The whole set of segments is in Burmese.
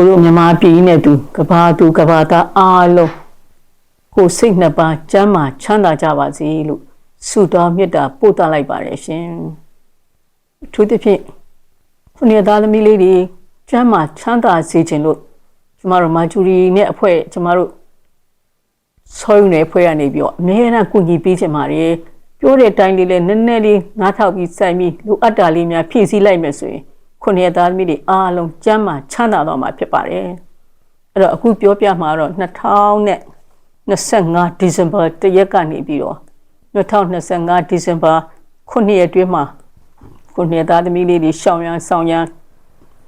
ကိုတို့မြမပြည်နဲ့သူကဘာသူကဘာသားအားလုံးကိုယ်စိတ်နှစ်ပါးကျမ်းမာချမ်းသာကြပါစေလို့ဆုတောင်းမေတ္တာပို့သလိုက်ပါတယ်ရှင်အထူးသဖြင့်ခုနှစ်သားသမီးလေးတွေကျမ်းမာချမ်းသာစေခြင်းလို့ကျမတို့မာဂျူရီနဲ့အဖွဲ့ကျမတို့ဆောင်းနယ်ဖွဲ့ရနေပြီးတော့အများအားကူညီပေးချင်ပါတယ်ပြောတဲ့အတိုင်းလေးလည်းနည်းနည်းလေးနားထောင်ပြီးစိုက်ပြီးလိုအပ်တာလေးများဖြည့်ဆည်းလိုက်မယ်ဆိုရင် ခုနှစ်သားသမီးတွေအားလုံးကျမ်းမာချမ်းသာတော့မှာဖြစ်ပါတယ်အဲ့တော့အခုပြောပြမှာတော့2025ဒီဇင်ဘာတရက်ကနေပြီးတော့2025ဒီဇင်ဘာခုနှစ်ရက်တွင်းမှာခုနှစ်သားသမီးလေးတွေရှောင်းရမ်းဆောင်ရမ်း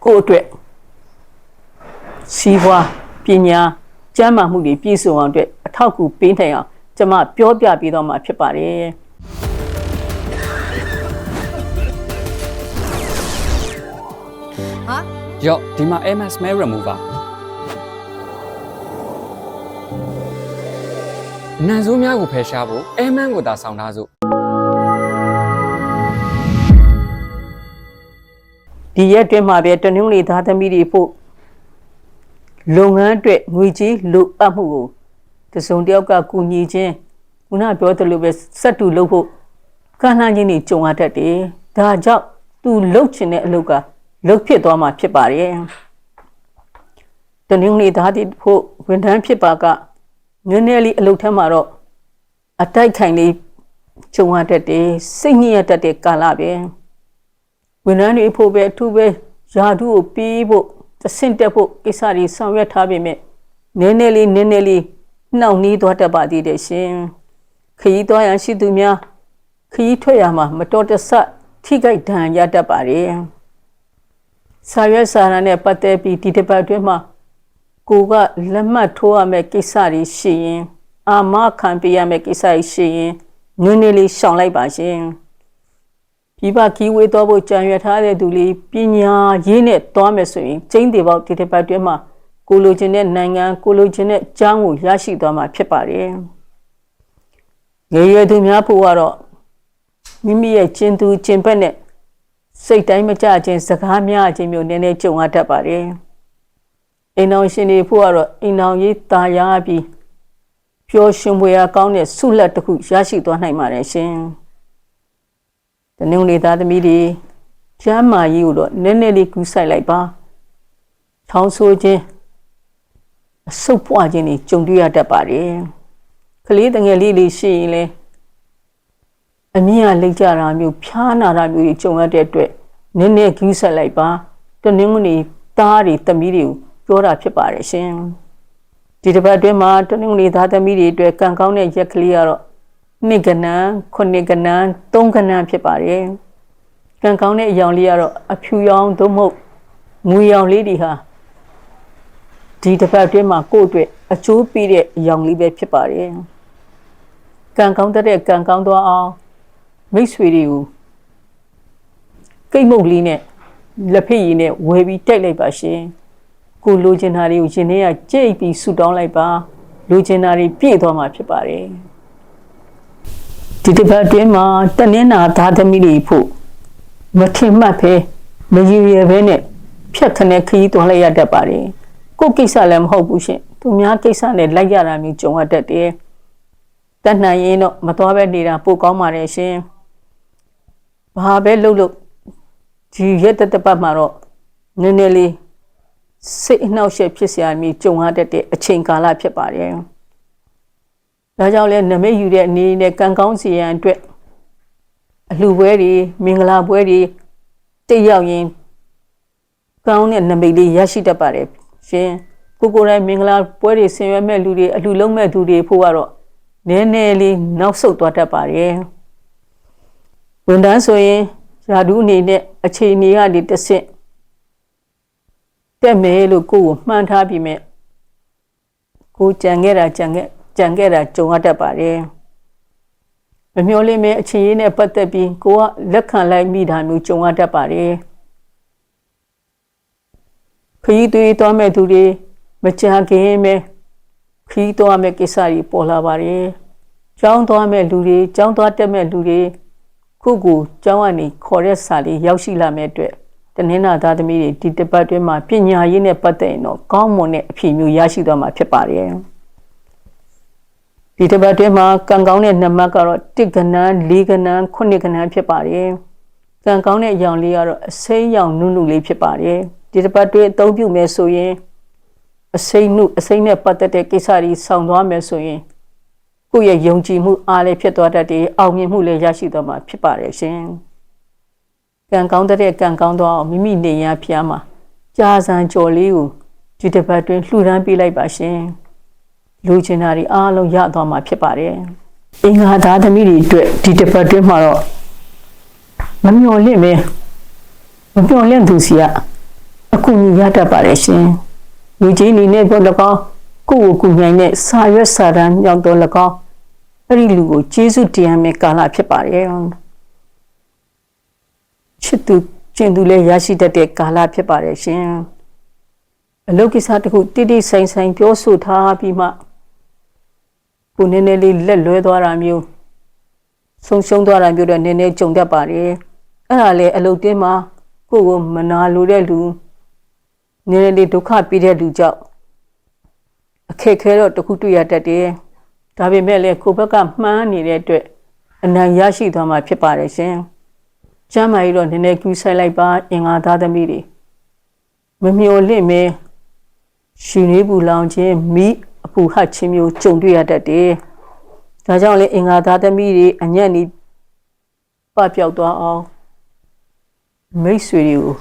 ကိုယ့်အတွက်စီးပွားပညာကျမ်းမာမှုတွေပြည့်စုံအောင်အတွက်အထောက်အကူပေးနိုင်အောင်ကျွန်မပြောပြပေးတော့မှာဖြစ်ပါတယ် ရော့ဒီမှာ MS Mail Remover နန်ဆိုးများကိုဖယ်ရှားဖို့ Aman ကိုသာဆောင်ထားစို့ဒီရက်တွင်းမှာပဲတနင်္ဂနွေသားသမီးတွေဖို့လုပ်ငန်းအတွက်ငွေကြေးလိုအပ်မှုကိုတစုံတစ်ယောက်ကကူညီခြင်းခုနပြောသလိုပဲစက်တူလုပ်ဖို့ကန့်လန့်ခြင်းတွေကြုံရတတ်တယ်။ဒါကြောင့်သူလှုပ်ချင်တဲ့အလုပ်က လှုပ်ဖြစ်သွားမှာဖြစ်ပါတယ်။တနင်္ဂနွေသားတွေဖို့ဝန်ထမ်းဖြစ်ပါကနည်းနည်းလေးအလုပ်ထမ်းမှာတော့အတိုက်ခိုင်လေးကြုံရတတ်တယ်စိတ်ညစ်ရတတ်တဲ့ကာလပဲ။ဝန်ထမ်းတွေဖို့ပဲအထူးပဲယာဓုကိုပြီးဖို့တဆင့်တက်ဖို့ကိစ္စတွေဆောင်ရွက်ထားပေမဲ့နည်းနည်းလေးနည်းနည်းလေးနှောင့်နှီးသွားတတ်ပါသေးတယ်ရှင်ခရီးသွားရန်ရှိသူများခရီးထွက်ရမှာမတော်တဆထိခိုက်ဒဏ်ရာရတတ်ပါတယ် စာရွက်စာတမ်းနဲ့ပတ်သက်ပြီးဒီတစ်ပတ်အတွင်းမှာကိုကလက်မှတ်ထိုးရမယ့်ကိစ္စတွေရှိရင် အာမခံပေးရမယ့်ကိစ္စတွေရှိရင်နည်းနည်းလေးရှောင်လိုက်ပါရှင်ပြပကီဝေးတော့ဖို့ကြံရွယ်ထားတဲ့သူလေးပညာရေးနဲ့သွားမယ်ဆိုရင်ကျင်းသေးပေါက်ဒီတစ်ပတ်တွင်းမှာကိုလိုချင်တဲ့နိုင်ငံကိုလိုချင်တဲ့အကြောင်းကိုရရှိသွားမှာဖြစ်ပါတယ်။ငယ်ရွယ်သူများဖို့ကတော့မိမိရဲ့ကျင်သူကျင်ဘက်နဲ့ စိတ်တိုင်းမကြခြင်းစကားများခြင်းမျိုးနည်းနည်းကြုံရတတ်ပါတယ်။အိမ်အောင်ရှင်တွေဖို့ကတော့အိမ်အောင်ရေးตาရပြီးပျော်ရွှင်ဖွယ်ရာကောင်းတဲ့ဆုလက်တစ်ခုရရှိသွားနိုင်ပါတယ်ရှင်။တနင်္ဂနွေသားသမီးတွေကျမ်းမာရေးကိုတော့နည်းနည်းလေးကူးဆိုင်လိုက်ပါ။ချောင်းဆိုးခြင်းအဆုတ်ပွားခြင်းတွေကြုံတွေ့ရတတ်ပါတယ်။ကလေးတငယ်လေးလေးရှိရင်လည်း အမြင့်အလိတ်ကြတာမျိုးဖျားနာတာမျိုးတွေကြုံရတဲ့အတွက်နည်းနည်းကူးဆိုင်လိုက်ပါ။တနင်္ဂနွေသားတွေသမီးတွေကိုပြောတာဖြစ်ပါတယ်ရှင်။ဒီတစ်ပတ်အတွင်းမှာတနင်္ဂနွေသားသမီးတွေအတွက်ကံကောင်းတဲ့ရက်ကလေးကတော့နှစ်ကနန်းခုနှစ်ကနန်းသုံးကနန်းဖြစ်ပါတယ်။ကံကောင်းတဲ့အယောင်လေးကတော့အဖြူရောင်သို့မဟုတ်ငွေရောင်လေးတွေဟာဒီတစ်ပတ်အတွင်းမှာကိုယ့်အတွက်အကျိုးပေးတဲ့အယောင်လေးပဲဖြစ်ပါတယ်။ကံကောင်းတဲ့ကံကောင်းသွားအောင် မိတ်ဆွေတွေကိုကိတ်မုတ်လေးနဲ့လက်ဖက်ရည်နဲ့ဝယ်ပြီးတိုက်လိုက်ပါရှင်။ကိုလိုချင်တာတွေကိုရှင်ထဲကကြိတ်ပြီးဆူတောင်းလိုက်ပါလိုချင်တာတွေပြည့်သွားမှာဖြစ်ပါတယ်။ဒီတစ်ပတ်အတွင်းမှာတနင်္လာသားသမီးတွေဖို့မထင်မှတ်ပဲမရည်ရယ်ပဲနဲ့ဖြတ်ခနဲ့ခရီးသွားလိုက်ရတတ်ပါတယ်ကိုယ့်ကိစ္စလည်းမဟုတ်ဘူးရှင်သူများကိစ္စနဲ့လိုက်ရတာမျိုးကြုံရတတ်တယ်တတ်နိုင်ရင်တော့မသွားပဲနေတာပိုကောင်းပါတယ်ရှင် ဘာပဲလုပ်လို့ဒီရက်တစ်တစ်ပတ်မှာတော့နည်းနည်းလေးစိတ်အနှောက်အယှက်ဖြစ်စရာမျိုးကြုံရတတ်တဲ့အချိန်ကာလဖြစ်ပါတယ်ဒါကြောင့်လဲနမိတ်ယူတဲ့အနေနဲ့ကံကောင်းစီရန်အတွက်အလှပွဲတွေမင်္ဂလာပွဲတွေတိတ်ရောက်ရင်ကောင်းတဲ့နမိတ်လေးရရှိတတ်ပါတယ်ရှင်ကိုကိုယ်တိုင်မင်္ဂလာပွဲတွေဆင်ရွက်မဲ့လူတွေအလှလုံးမဲ့သူတွေဖို့ကတော့နည်းနည်းလေးနောက်ဆုတ်သွားတတ်ပါတယ် ဝန်တန်းဆိုရင်ယာဒူးအနေနဲ့အခြေအနေကနေတစ်ဆင့်တက်မယ်လို့ကိုယ့်ကိုမှန်းထားပြီးမြဲကိုကြံခဲ့တာကြံခဲ့ကြံခဲ့တာကြုံရတတ်ပါတယ်မမျော်လင့်မဲ့အခြေရင်းနဲ့ပတ်သက်ပြီးကိုကလက်ခံလိုက်မိတာမျိုးကြုံရတတ်ပါတယ်ခရီးသွေးသွားမဲ့သူတွေမကြခင်ပဲခရီးသွားမဲ့ကိစ္စတွေပေါ်လာပါတယ်ကျောင်းသွားမဲ့လူတွေကျောင်းသွားတက်မဲ့လူတွေ ခုခုကျောင်းကနေခေါ်တဲ့စာလေးရောက်ရှိလာမဲ့အတွက်တနင်္လာသားသမီးတွေဒီတစ်ပတ်တွင်းမှာပညာရေးနဲ့ပတ်သက်ရင်တော့ကောင်းမွန်တဲ့အဖြစ်မျိုးရရှိသွားမှာဖြစ်ပါတယ်ဒီတစ်ပတ်တွင်းမှာကံကောင်းတဲ့နံပါတ်ကတော့1ကဏ္ဍ4ကဏ္ဍ9ကဏ္ဍဖြစ်ပါတယ်ကံကောင်းတဲ့အကြောင်းလေးကတော့အစိမ်းရောင်နုနုလေးဖြစ်ပါတယ်ဒီတစ်ပတ်တွင်းအသုံးပြုမယ်ဆိုရင်အစိမ်းနုအစိမ်းနဲ့ပတ်သက်တဲ့ကိစ္စတွေဆောင်သွားမယ်ဆိုရင် ကိုယ့်ရဲ့ယုံကြည်မှုအားလည်းဖြစ်သွားတတ်တယ်အောင်မြင်မှုလည်းရရှိသွားမှာဖြစ်ပါတယ်ရှင်ကံကောင်းတဲ့ကံကောင်းတော့မိမိနေရဖျားမှာကြာစံကြော်လေးကိုဒီတစ်ပတ်တွင်းလှူဒန်းပေးလိုက်ပါရှင်လူချင်တာတွေအားလုံးရသွားမှာဖြစ်ပါတယ်အင်္ဂါသားသမီးတွေအတွက်ဒီတစ်ပတ်တွင်းမှာတော့မမျော်လင့်ပဲမမျော်လင့်သူစီကအကူအညီရတတ်ပါတယ်ရှင်လူကြီးအနေနဲ့ပြောလ ကောင်းကိုယ့်ကိုယ်ကူညီတဲ့စာရွက်စာတမ်းကြောင့်တော့လကောင်းအဲ့ဒီလူကိုကျေးဇူးတရားမဲ့ကာလဖြစ်ပါတယ်ချစ်သူကျင့်သူလည်းရရှိတတ်တဲ့ကာလဖြစ်ပါတယ်ရှင်အလုပ်ကိစ္စတစ်ခုတိတိဆိုင်ဆိုင်ပြောဆိုထားပြီးမှကိုယ်နည်းနည်းလေးလက်လွဲသွားတာမျိုးဆုံးရှုံးသွားတာမျိုးတော့နည်းနည်းကြုံတတ်ပါတယ်အဲ့ဒါလေအလုပ်တင်းမှာကိုယ့်ကိုမနာလိုတဲ့လူနည်းနည်းလေးဒုက္ခပြီးတဲ့လူကြောင့် အခက်ခဲတော့တစ်ခုတွေ့ရတတ်တယ်ဒါပေမဲ့လည်းကိုယ့်ဘက်ကမှန်းနေတဲ့အတွက်အနိုင်ရရှိသွားမှာဖြစ်ပါတယ်ရှင်ကျမ်းမာရေးတော့နည်းနည်းကူးဆိုင်လိုက်ပါအင်္ဂါသားသမီးတွေမမျော်လင့်မဲရှင်လေးပူလောင်ခြင်းမိအပူဟတ်ခြင်းမျိုးကြုံတွေ့ရတတ်တယ်ဒါကြောင့်လေအင်္ဂါသားသမီးတွေအညံ့နီးပပျောက်သွားအောင်မိတ်ဆွေတွေကို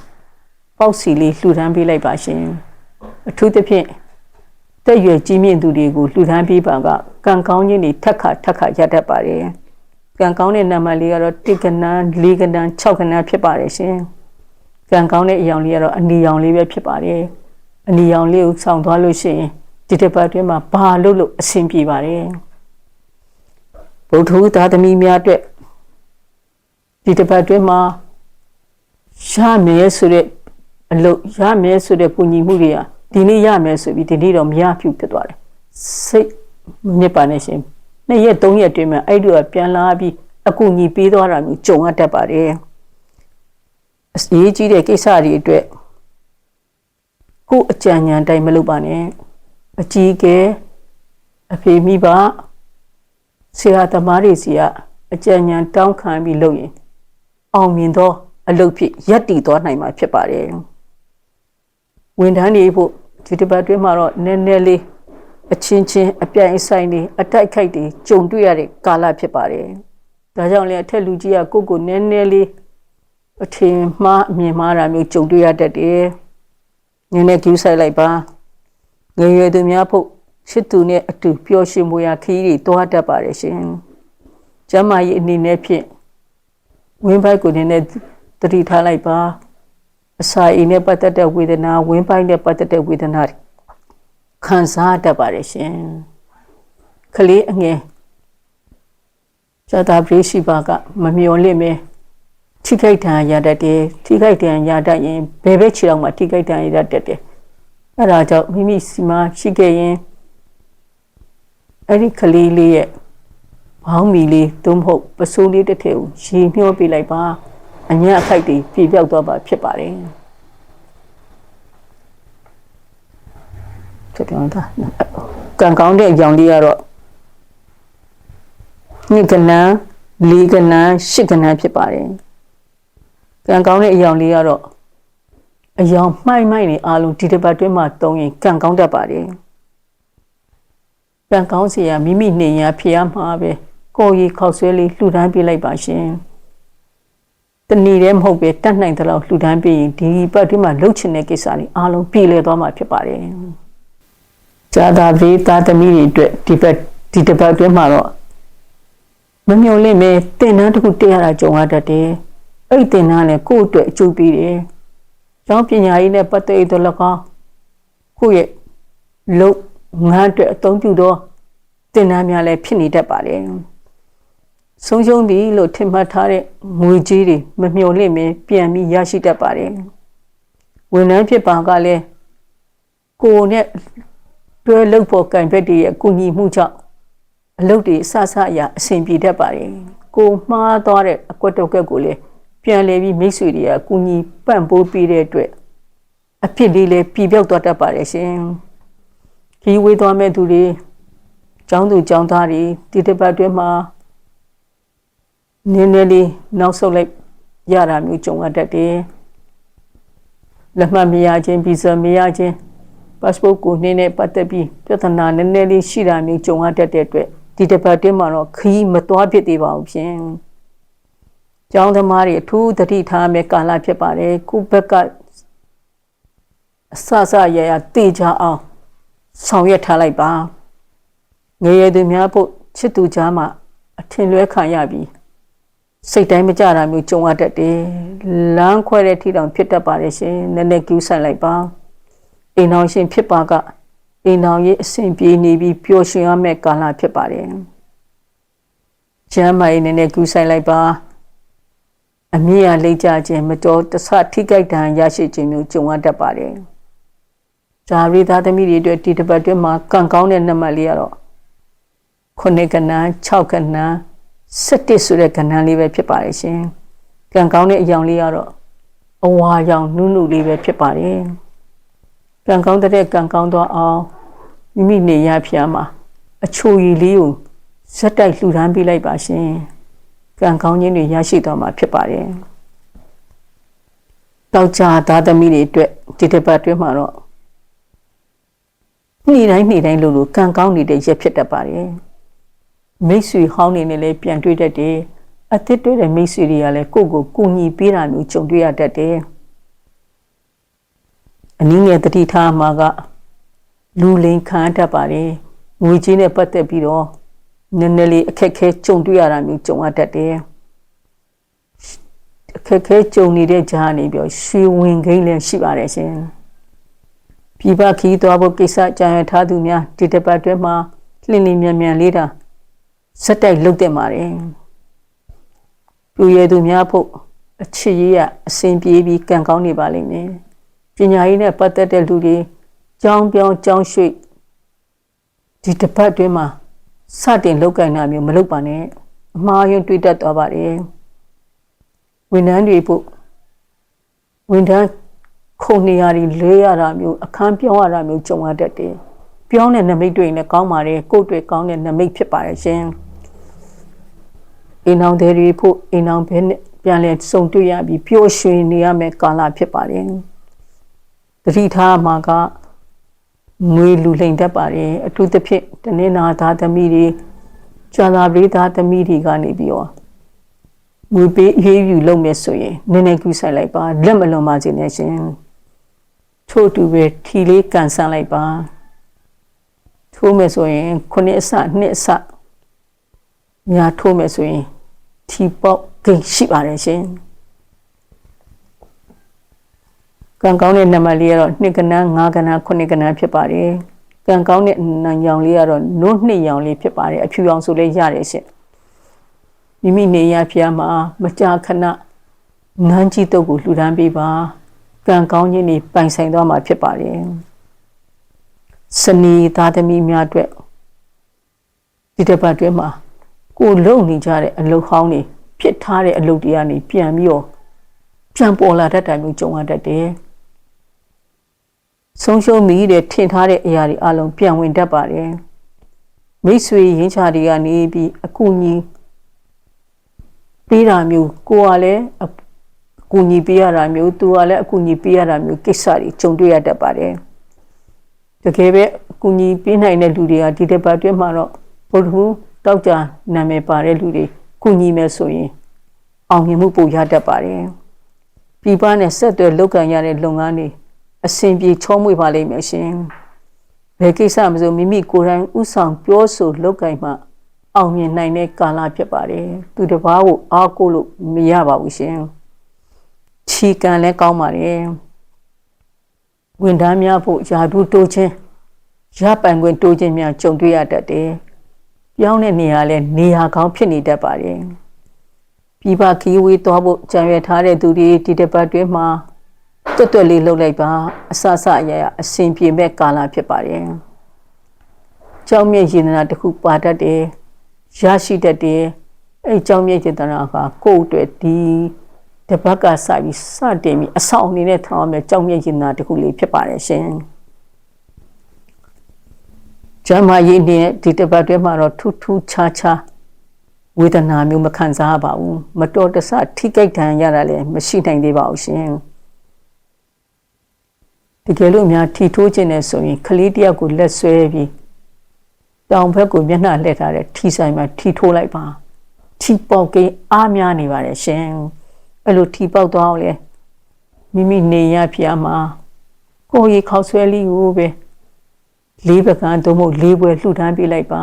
ပေါက်စီလေးလှူဒန်းပေးလိုက်ပါရှင်အထူးသဖြင့် တက်ရွယ်ကြီးမြင့်သူတွေကိုလှူဒန်းပေးပါကကံကောင်းခြင်းတွေထက်ခါထက်ခါရတတ်ပါတယ်ကံကောင်းတဲ့နံပါတ်လေးကတော့1ကဏ္ဍ4ကဏ္ဍ6ကဏ္ဍဖြစ်ပါတယ်ရှင်ကံကောင်းတဲ့အယောင်လေးကတော့အနီရောင်လေးပဲဖြစ်ပါတယ်အနီရောင်လေးကိုစောင့်သွားလို့ရှိရင်ဒီတစ်ပတ်အတွင်းမှာဘာလို့လို့အဆင်ပြေပါတယ်ဗုဒ္ဓဟူသားသမီးများအတွက်ဒီတစ်ပတ်အတွင်းမှာရမယ်ဆိုတဲ့အလုပ်ရမယ်ဆိုတဲ့ကုညီမှုတွေက ဒီနေ့ရမယ်ဆိုပြီးဒီနေ့တော့မရဖြူဖြစ်သွားတယ်စိတ်မြစ်ပါနဲ့ရှင်နှစ်ရက်သုံးရက်တွင်းမှာအဲ့ဒီကပြန်လာပြီးအကူညီပေးသွားတာမျိုးကြုံရတတ်ပါတယ်အရေးကြီးတဲ့ကိစ္စတွေအတွက်ကိုယ်အကြံဉာဏ်တိုင်းမလုပ်ပါနဲ့အကြီးကဲအဖေမိဘဆရာသမားတွေစီကအကြံဉာဏ်တောင်းခံပြီးလုပ်ရင် အောင်မြင်သော အလုပ်ဖြစ်ရက်တည်သွားနိုင်မှာဖြစ်ပါတယ်ဝန်ထမ်းတွေဖို့ ဒီတစ်ပတ်တွင်းမှာတော့နည်းနည်းလေးအချင်းချင်းအပြိုင်အဆိုင်တွေအတိုက်ခိုက်တွေကြုံတွေ့ရတဲ့ကာလဖြစ်ပါတယ်ဒါကြောင့်လည်းအထက်လူကြီးကကိုယ့်ကိုနည်းနည်းလေးအထင်မှားအမြင်မှားတာမျိုးကြုံတွေ့ရတတ်တယ်နည်းနည်းကြည့်ဆိုင်လိုက်ပါငယ်ရွယ်သူများဖို့ရှစ်သူနဲ့အတူပျော်ရွှင်မှုရခရီးတွေတွားတတ်ပါတယ်ရှင်ကျမ်းမာရေးအနေနဲ့ဖြင့်ဝင်းပိုက်ကိုနည်းနည်းတတိထားလိုက်ပါ အစာအိမ်နဲ့ပတ်သက်တဲ့ဝေဒနာဝင်းပိုက်နဲ့ပတ်သက်တဲ့ဝေဒနာတွေခံစားတတ်ပါတယ်ရှင်ကလေးအငယ်ဇာတာပရိရှိပါကမမျော်လင့်မဲထိခိုက်တံရတတ်တယ်ထိခိုက်တံရတတ်ရင်ဘယ်ဘက်ခြေတော့မှထိခိုက်တံရတတ်တယ်အဲ့ဒါကြောင့်မိမိစီမှာရှိခဲ့ရင်အဲ့ဒီကလေးလေးရဲ့ဘောင်းမီလေးသို့မဟုတ်ပစိုးလေးတစ်ထည်ကိုရေမျောပေးလိုက်ပါအညံ့အခိုက်တွေပြေပြောက်သွားပါဖြစ်ပါတယ် ဖြစ်တယ်တာကံကောင်းတဲ့အကြောင်းလေးကတော့ညကနန်းလေးကနန်းရှစ်ကနန်းဖြစ်ပါတယ်ကံကောင်းတဲ့အကြောင်းလေးကတော့အယောင်မှိုက်မှိုက်နေအားလုံးဒီတစ်ပတ်တွင်းမှာတုံးရင်ကံကောင်းတတ်ပါတယ်ကံကောင်းစီရမိမိနေရဖျားမှာပဲကိုယ်ကြီးခောက်ဆွဲလေးလှူဒန်းပေးလိုက်ပါရှင်တဏီတည်းမဟုတ်ပဲတတ်နိုင်တဲ့လောက်လှူဒန်းပေးရင်ဒီပတ်ဒီမှာလှုပ်ချင်တဲ့ကိစ္စတွေအားလုံးပြည်လည်သွားမှာဖြစ်ပါတယ်။ ဇာတာပရိသတ်သမီးတွေအတွက်ဒီဘက်ဒီတစ်ပတ်အတွင်းမှာတော့မမျှော်လင့်ပဲတင်တန်းတစ်ခုတက်ရတာကြုံရတတ်တယ်။အဲ့ဒီတင်တန်းလည်းကိုယ့်အတွက်အကျိုးပေးတယ်။ကျောင်းပညာရေးနဲ့ပတ်သက်တဲ့၎င်းကိုယ့်ရဲ့လုံငန်းအတွက်အသုံးပြုသောတင်တန်းများလည်းဖြစ်နေတတ်ပါတယ်။ဆုံးရှုံးပြီလို့ထင်မှတ်ထားတဲ့ငွေကြေးတွေမမျှော်လင့်မင်းပြန်ပြီးရရှိတတ်ပါတယ်။ဝန်ထမ်းဖြစ်ပါကလည်းကိုယ်နဲ့ တွဲလုပ်ဖို့ကံဘက်တွေရဲ့အကူအညီမှုကြောင့်အလုပ်တွေအဆဆအရာအဆင်ပြေတတ်ပါတယ်။ကိုမှားသွားတဲ့အကွက်တော့ကွက်ကိုလည်းပြန်လဲပြီးမိတ်ဆွေတွေကအကူညီပံ့ပိုးပေးတဲ့အတွက်အဖြစ်လေးလည်းပြပြောက်သွားတတ်ပါတယ်ရှင်ခီးဝေးသွားမဲ့သူတွေចောင်းသူចောင်းသားတွေဒီတစ်ပတ်အတွင်းမှာနည်းနည်းလေးနောက်ဆုတ်လိုက်ရတာမျိုးကြုံရတတ်တယ်လက်မှတ်မရခြင်းဗီဇာမရခြင်း passport ကိုနည်းနည်းပတ်သက်ပြီးပြဿနာနည်းနည်းလေးရှိတာမျိုးကြုံရတတ်တဲ့အတွက်ဒီတစ်ပတ်အတွင်းမှာတော့ခီးမသွားဖြစ်သေးပါဘူးဖြင့်ကျောင်းသမားတွေအထူးသတိထားမယ့်ကာလဖြစ်ပါတယ်ခုဘက်ကအဆအဆရရတေချအောင်ဆောင်ရွက်ထားလိုက်ပါငရေသူများဖို့ချစ်သူကြားမှာအထင်လွဲခံရပြီးစိတ်တိုင်းမကြတာမျိုးကြုံရတတ်တယ်လမ်းခွဲတဲ့ထိတောင်ဖြစ်တတ်ပါတယ်ရှင်နည်းနည်းကျူးဆိုင်လိုက်ပါ အိမ်တော်ရှင်ဖြစ်ပါကအိမ်တော်ရဲ့အစဉ်ပြေနေပြီးပျော်ရွှင်ရမယ့်ကာလဖြစ်ပါတယ်ကျမ်းမာရေးနည်းနည်းကျူးဆိုင်လိုက်ပါအမြင့်အလိတ်ကြခြင်းမတော်တဆထိကြိုက်တံရရှိခြင်းမျိုးကြုံရတတ်ပါတယ်။ဇာရီသားသမီးတွေအတွက်ဒီတစ်ပတ်အတွင်းမှာကံကောင်းတဲ့နံပါတ်လေးကတော့ခုနှစ်ကဏ္ဍ6ကဏ္ဍ7ဆိုတဲ့ကဏ္ဍလေးပဲဖြစ်ပါတယ်ရှင်။ကံကောင်းတဲ့အကြောင်းလေးကတော့အဝါရောင်နုနုလေးပဲဖြစ်ပါတယ်။ ကံကောင်းတဲ့ကံကောင်းသောအောင်မိမိနေရဖျားမှာအချိုရည်လေးကိုဇက်တိုက်လှူဒန်းပေးလိုက်ပါရှင်။ကံကောင်းခြင်းတွေရရှိသွားမှာဖြစ်ပါတယ်။တောက်ကြသားသမီးတွေအတွက်ဒီတစ်ပတ်အတွင်းမှာတော့နေ့တိုင်းနေ့တိုင်းလို့လို့ကံကောင်းနေတဲ့ရက်ဖြစ်တတ်ပါတယ်။မိတ်ဆွေဟောင်းနေနဲ့လည်းပြန်တွေ့တတ်တယ်။အသစ်တွေ့တဲ့မိတ်ဆွေတွေကလည်းကိုယ့်ကိုကူညီပေးတာမျိုးကြုံတွေ့ရတတ်တယ်။ အနည်းငယ်တတိထားမှာကလူလိန်ခံတတ်ပါတယ်။ငွေကြေးနဲ့ပတ်သက်ပြီးတော့နည်းနည်းလေးအခက်ခဲကြုံတွေ့ရတာမျိုးကြုံရတတ်တယ်အခက်ခဲကြုံနေတဲ့ကြားနေပြီးရွှေဝင်ကိန်းလည်းရှိပါတယ်ရှင်ပြပခီးသွားဖို့ကိစ္စကြံရထားသူများဒီတစ်ပတ်တွဲမှာလှင်လင်းမြန်မြန်လေးတာစက်တိုက်လုတ်တဲ့ပါတယ်လူရည်သူများဖို့အချစ်ရေးရအစဉ်ပြေးပြီးကံကောင်းနေပါလိမ့်မယ် ပညာရေးနဲ့ပတ်သက်တဲ့လူတွေကြောင်းပြောင်းကြောင်းရွှေ့ဒီတစ်ပတ်တွဲမှာစတင်လောက်ကင်တာမျိုးမလုပ်ပါနဲ့အမှားယွင်းတွေးတတ်သွားပါတယ်ဝန်ထမ်းတွေဖို့ဝန်ထမ်းခုံနေရာတွေလဲရတာမျိုးအခန်းပြောင်းရတာမျိုးကြုံရတတ်တယ်ပြောင်းတဲ့နမိတ်တွေနဲ့ကောင်းပါတယ်ကိုယ်တွေကောင်းတဲ့နမိတ်ဖြစ်ပါတယ်ရှင်အိမ်အောင်တွေဖို့အိမ်အောင်ဘဲနဲ့ပြန်လဲစုံတွေ့ရပြီးပျော်ရွှင်နေရမယ့်ကာလဖြစ်ပါတယ် တတိထားမှာကငွေလူလိမ်တတ်ပါတယ်အထူးသဖြင့်တနင်္လာသားသမီးတွေကြာသာပရိသားသမီးတွေကနေပြီးတော့ငွေပေးအေးယူလုပ်မယ်ဆိုရင်နည်းနည်းကူးဆိုင်လိုက်ပါလက်မလွန်ပါစေနဲ့ရှင်ထို့တူပဲထီလေးကန်ဆန်းလိုက်ပါထိုးမယ်ဆိုရင်ခုနှစ်အစနှစ်အစညာထိုးမယ်ဆိုရင်ထီပေါက်ဂိမ်းရှိပါတယ်ရှင် ကံကောင်းတဲ့နံပါတ်လေးကတော့2ကဏ္ဍ5ကဏ္ဍ9ကဏ္ဍဖြစ်ပါတယ်ကံကောင်းတဲ့နံရောင်လေးကတော့နို့နှစ်ရောင်လေးဖြစ်ပါတယ်အဖြူရောင်ဆိုလေးရတယ်ရှင်မိမိနေရဖျားမှာမကြာခဏငန်းကြီးတုပ်ကိုလှူဒန်းပေးပါကံကောင်းခြင်းတွေပိုင်ဆိုင်သွားမှာဖြစ်ပါတယ်စနီသားသမီးများအတွက်ဒီတစ်ပတ်အတွင်းမှာကိုလုံနေကြတဲ့အလုတ်ဟောင်းတွေဖြစ်ထားတဲ့အလုတ်တွေကနေပြန်ပြီးတော့ပြန်ပေါ်လာတတ်တယ်မျိုးကြုံရတတ်တယ် ဆုံးရှုံးမိတဲ့ထင်ထားတဲ့အရာတွေအလုံးပြန်ဝင်တတ်ပါတယ်မိတ်ဆွေရင်းချတွေကနေပြီးအကူအညီပေးတာမျိုးကိုကလည်းအကူအညီပေးရတာမျိုးသူကလည်းအကူအညီပေးရတာမျိုးကိစ္စတွေကြုံတွေ့ရတတ်ပါတယ်တကယ်ပဲအကူအညီပေးနိုင်တဲ့လူတွေကဒီတစ်ပတ်အတွင်းမှာတော့ဘုဒ္ဓဟူတောက်ကြနာမည်ပါတဲ့လူတွေကူညီမယ်ဆိုရင်အောင်မြင်မှုပိုရတတ်ပါတယ်ပြည်ပနဲ့ဆက်သွယ်လုပ်ကံရတဲ့လုပ်ငန်းတွေ အစဉ်ပြေချောမွေ့ပါလိမ့်မယ်ရှင်ဘယ်ကိစ္စမဆိုမိမိကိုယ်တိုင်ဥဆောင်ပြောဆိုလုပ်ကံမှအောင်မြင်နိုင်တဲ့ကာလဖြစ်ပါတယ်သူတစ်ပါးကိုအားကိုးလို့မရပါဘူးရှင်ချီကံလည်းကောင်းပါတယ်ဝန်ထမ်းများဖို့ယာဒူတိုးခြင်းရပိုင်ခွင့်တိုးခြင်းများကြုံတွေ့ရတတ်တယ်ပြောင်းတဲ့နေရာလဲနေရာကောင်းဖြစ်နေတတ်ပါတယ်ပြပခီးဝေးသွားဖို့ကြံရွယ်ထားတဲ့သူတွေဒီတစ်ပတ်တွင်းမှာ တွတ်တွတ်လေးလှုပ်လိုက်ပါအဆအဆအရရအစဉ်ပြေမဲ့ကာလဖြစ်ပါတယ်ကြောင်းမြင့်ရင်နာတစ်ခုပါတတ်တယ်ရရှိတတ်တယ်အဲ့ကြောင်းမြင့်ရင်တနာကကိုယ့်အတွက်ဒီတပတ်ကစပြီးစတင်ပြီးအဆောင်အနေနဲ့ထောင်းရမယ်ကြောက်မြင့်ရင်သားတစ်ခုလေးဖြစ်ပါတယ်ရှင်ကျမ်းမာရေးနဲ့ဒီတပတ်တွဲမှာတော့ထူးထူးခြားခြားဝေဒနာမျိုးမခံစားရပါဘူးမတော်တဆထိကြိုက်တန်ရတာလည်းမရှိနိုင်သေးပါဘူးရှင် တကယ်လို့များထီထိုးခြင်းနဲ့ဆိုရင်ကလေးတယောက်ကိုလက်ဆွဲပြီးတောင်ဘက်ကိုမျက်နှာလှည့်ထားတဲ့ထီဆိုင်မှာထီထိုးလိုက်ပါထီပေါက်ကင်းအားများနေပါတယ်ရှင်အဲ့လိုထီပေါက်သွားအောင်လေမိမိနေရဖျားမှာကိုယ်ရီခေါက်ဆွဲလေးကိုပဲလေးပကံသို့မဟုတ်လေးပွဲလှူဒန်းပေးလိုက်ပါ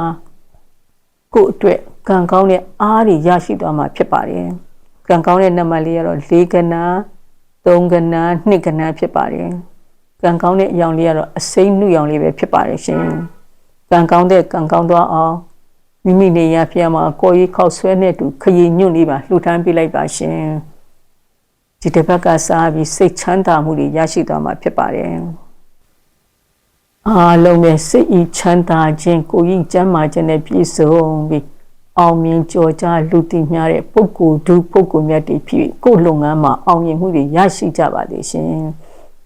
ကိုယ့်အတွက်ကံကောင်းတဲ့အားတွေရရှိသွားမှာဖြစ်ပါတယ်ကံကောင်းတဲ့နံပါတ်လေးကတော့၄ကဏ၃ကဏ၂ကဏဖြစ်ပါတယ် ကံကောင်းတဲ့အရောင်လေးကတော့အစိမ့်နှုရောင်လေးပဲဖြစ်ပါတယ်ရှင်ကံကောင်းတဲ့ကံကောင်းသွားအောင်မိမိနေရဖျားမှာကိုယ်ရီခေါက်ဆွဲနဲ့တူခရီညွန့်လေးပါလှူဒန်းပေးလိုက်ပါရှင်ဒီတစ်ပတ်ကစားပြီးစိတ်ချမ်းသာမှုတွေရရှိသွားမှာဖြစ်ပါတယ်။အားလုံးပဲစိတ်ဤချမ်းသာခြင်းကိုယ်ဤကျမ်းမာခြင်းနဲ့ပြည့်စုံပြီးအောင်မြင်ကြော်ကြားလူသိများတဲ့ပုဂ္ဂိုလ်ဒုပုဂ္ဂိုလ်မြတ်တွေဖြစ်ပြီးကိုယ်လုပ်ငန်းမှာအောင်မြင်မှုတွေရရှိကြပါသေးရှင်။